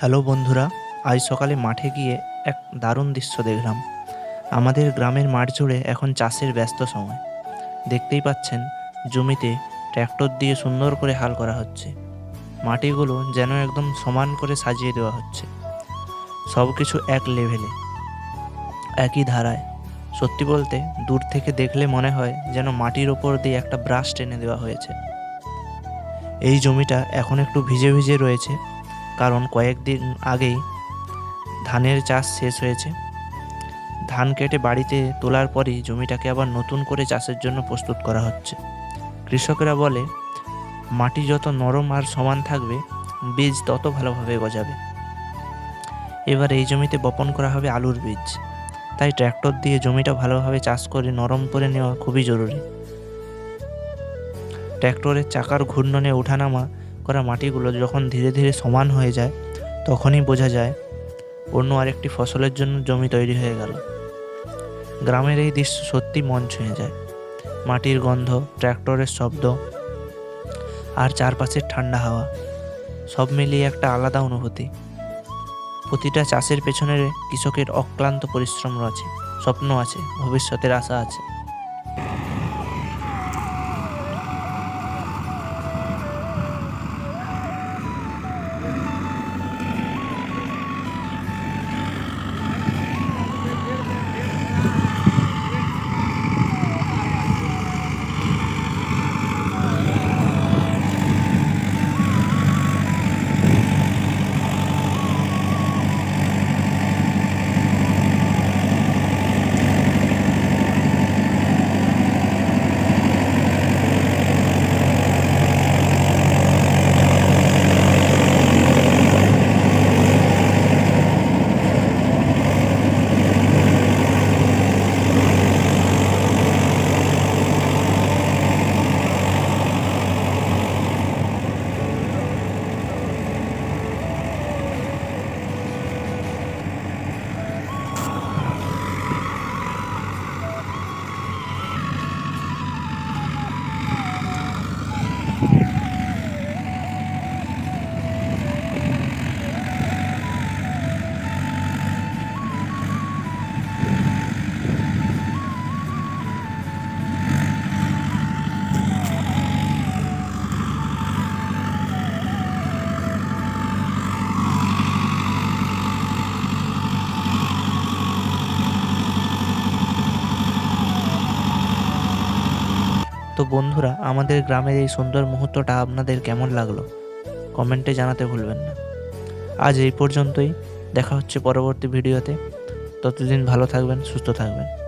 Hello বন্ধুরা, আজ সকালে মাঠে গিয়ে এক দারুণ দৃশ্য দেখলাম। আমাদের গ্রামের মাঠ জুড়ে এখন চাষের ব্যস্ত সময়। দেখতেই পাচ্ছেন, জমিতে ট্র্যাক্টর দিয়ে সুন্দর করে হাল করা হচ্ছে। মাটিগুলো যেন একদম সমান করে সাজিয়ে দেওয়া হচ্ছে। সব কিছু এক লেভেলে, একই ধারায়। সত্যি বলতে, দূর থেকে দেখলে মনে হয় যেন মাটির ওপর দিয়ে একটা ব্রাশ টেনে দেওয়া হয়েছে। এই জমিটা এখন একটু ভিজে ভিজে রয়েছে। কারণ কয়েকদিন আগেই ধানের চাষ শেষ হয়েছে। ধান কেটে বাড়িতে তোলার পরই জমিটাকে আবার নতুন করে চাষের জন্য প্রস্তুত করা হচ্ছে। কৃষকরা বলে, মাটি যত নরম আর সমান থাকবে, বীজ তত ভালোভাবে গজাবে। এবার এই জমিতে বপন করা হবে আলুর বীজ। তাই ট্র্যাক্টর দিয়ে জমিটা ভালোভাবে চাষ করে নরম করে নেওয়া খুবই জরুরি। ট্র্যাক্টরের চাকার ঘূর্ণনে ওঠানামা করা মাটিগুলো যখন ধীরে ধীরে সমান হয়ে যায়, তখনই বোঝা যায়, অন্য আরেকটি ফসলের জন্য জমি তৈরি হয়ে গেল। গ্রামের এই দৃশ্য সত্যি মন ছুঁয়ে যায়। মাটির গন্ধ, ট্র্যাক্টরের শব্দ, আর চারপাশের ঠান্ডা হাওয়া, সব মিলিয়ে একটা আলাদা অনুভূতি। প্রতিটা চাষের পেছনে কৃষকের অক্লান্ত পরিশ্রম আছে স্বপ্ন আছে, ভবিষ্যতের আশা আছে। তো বন্ধুরা, আমাদের গ্রামের এই সুন্দর মুহূর্তটা আপনাদের কেমন লাগল? কমেন্টে জানাতে ভুলবেন না। আজ এই পর্যন্তই। দেখা হচ্ছে পরবর্তী ভিডিওতে। ততদিন ভালো থাকবেন, সুস্থ থাকবেন।